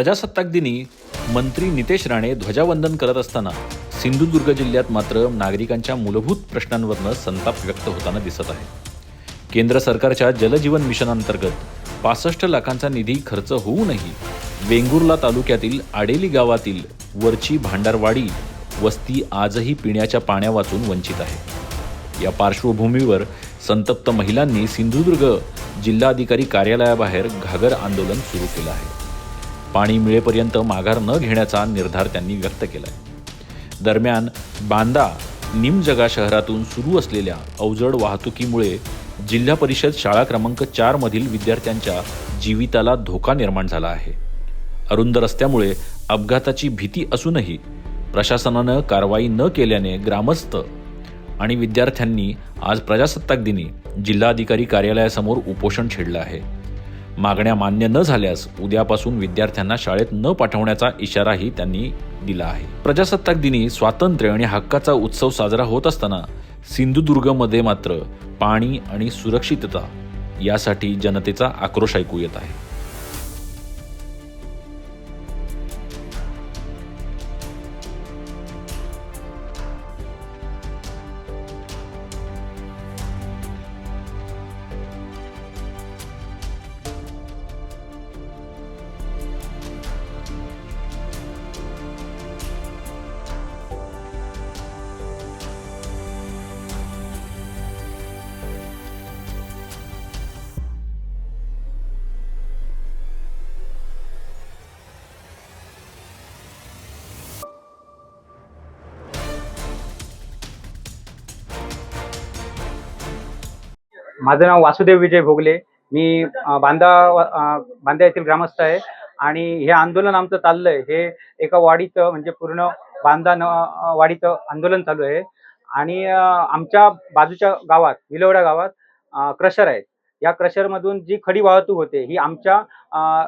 प्रजासत्ताक दिनी मंत्री नितेश राणे ध्वजावंदन करत असताना सिंधुदुर्ग जिल्ह्यात मात्र नागरिकांच्या मूलभूत प्रश्नांवरनं संताप व्यक्त होताना दिसत आहे. केंद्र सरकारच्या जलजीवन मिशनांतर्गत पासष्ट लाखांचा निधी खर्च होऊनही वेंगुर्ला तालुक्यातील आडेली गावातील वरची भांडारवाडी वस्ती आजही पिण्याच्या पाण्यावाचून वंचित आहे. या पार्श्वभूमीवर संतप्त महिलांनी सिंधुदुर्ग जिल्हाधिकारी कार्यालयाबाहेर घागर आंदोलन सुरू केलं आहे. पाणी मिळेपर्यंत माघार न घेण्याचा निर्धार त्यांनी व्यक्त केला आहे दरम्यान बांदा निमजगा शहरातून सुरू असलेल्या अवजड वाहतुकीमुळे जिल्हा परिषद शाळा क्रमांक चारमधील विद्यार्थ्यांच्या जीविताला धोका निर्माण झाला आहे. अरुंद रस्त्यामुळे अपघाताची भीती असूनही प्रशासनानं कारवाई न केल्याने ग्रामस्थ आणि विद्यार्थ्यांनी आज प्रजासत्ताक दिनी जिल्हाधिकारी कार्यालयासमोर उपोषण छेडलं आहे. मागण्या मान्य न झाल्यास उद्यापासून विद्यार्थ्यांना शाळेत न पाठवण्याचा इशाराही त्यांनी दिला आहे. प्रजासत्ताक दिनी स्वातंत्र्य आणि हक्काचा उत्सव साजरा होत असताना सिंधुदुर्गमध्ये मात्र पाणी आणि सुरक्षितता यासाठी जनतेचा आक्रोश ऐकू येत आहे. माझं नाव वासुदेव विजय भोगले. मी बांदा बांदा येथील ग्रामस्थ आहे. आणि हे आंदोलन आमचं चाललंय. हे एका वाडीचं म्हणजे पूर्ण बांदा न वाडीचं आंदोलन चालू आहे. आणि आमच्या बाजूच्या गावात विलवडा गावात क्रशर आहेत. या क्रशरमधून जी खडी वाहतूक होते ही आमच्या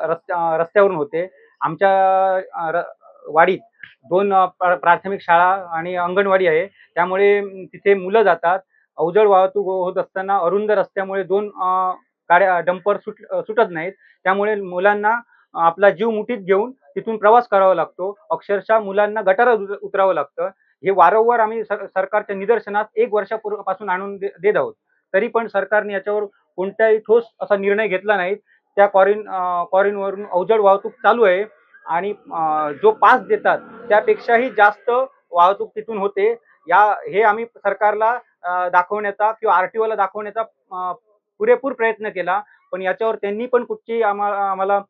रस्त्या रस्त्यावरून होते. आमच्या र- वाडीत दोन प्राथमिक शाळा आणि अंगणवाडी आहे. त्यामुळे तिथे मुलं जातात. अवजड वाहतूक होत असताना अरुंद रस्त्यामुळे दोन गाड्या डंपर सुट सुटत नाहीत. त्यामुळे मुलांना आपला जीव मुठीत घेऊन तिथून प्रवास करावा लागतो. अक्षरशः मुलांना गटारात उत- उतरावं लागतं. हे वारंवार आम्ही सर- सरकारच्या निदर्शनात एक वर्षापूर्वीपासून आणून दे- देत आहोत. तरी पण सरकारने याच्यावर कोणताही ठोस असा निर्णय घेतला नाही त्या कॉरिन कॉरिनवरून अवजड वाहतूक चालू आहे. आणि जो पास देतात त्यापेक्षाही जास्त वाहतूक तिथून होते. या हे आम्ही सरकारला दाखवण्याचा किंवा आरटीओला दाखवण्याचा पुरेपूर प्रयत्न केला. पण याच्यावर त्यांनी पण कुठची आम्हाला आम्हाला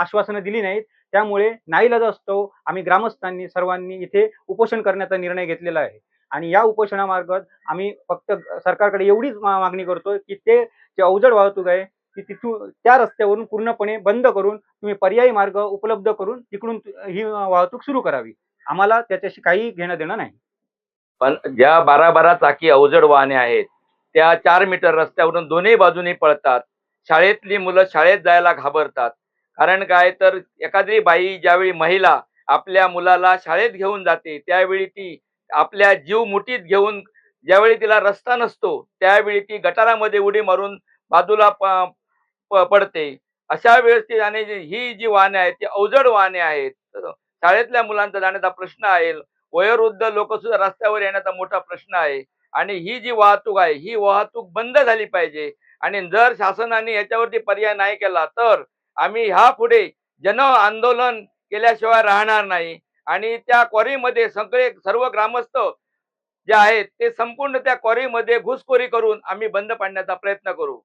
आश्वासनं दिली नाहीत. त्यामुळे नाईलाज असतो. आम्ही ग्रामस्थांनी सर्वांनी इथे उपोषण करण्याचा निर्णय घेतलेला आहे. आणि या उपोषणामार्फत आम्ही फक्त सरकारकडे एवढीच मागणी करतोय की ते जे अवजड वाहतूक आहे ती तिथून त्या रस्त्यावरून पूर्णपणे बंद करून तुम्ही पर्यायी मार्ग उपलब्ध करून तिकडून ही वाहतूक सुरू करावी. आम्हाला त्याच्याशी काही घेणं देणं नाही. पण ज्या बारा बारा चाकी अवजड वाहने आहेत त्या चार मीटर रस्त्यावरून दोन्ही बाजूनी पळतात. शाळेतली मुलं शाळेत जायला घाबरतात. कारण काय तर एखादी बाई ज्यावेळी महिला आपल्या मुलाला शाळेत घेऊन जाते त्यावेळी ती आपल्या जीव मुठीत घेऊन ज्यावेळी तिला रस्ता नसतो त्यावेळी ती गटारामध्ये उडी मारून बाजूला प- पडते. अशा वेळेस ती जाणे ही जी वाहने आहेत ती अवजड वाहने आहेत. शाळेतल्या मुलांचा जाण्याचा प्रश्न आहे वयोवृद्ध लोक सुद्धा रस्त्यावर येण्याचा मोठा प्रश्न आहे. आणि ही जी वाहतूक आहे ही वाहतूक बंद झाली पाहिजे. आणि जर शासनाने याच्यावरती पर्याय नाही केला तर आम्ही ह्या पुढे जन आंदोलन केल्याशिवाय राहणार नाही. आणि त्या क्वारीमध्ये सगळे सर्व ग्रामस्थ जे आहेत ते संपूर्ण त्या क्वारीमध्ये घुसखोरी करून आम्ही बंद पाडण्याचा प्रयत्न करू.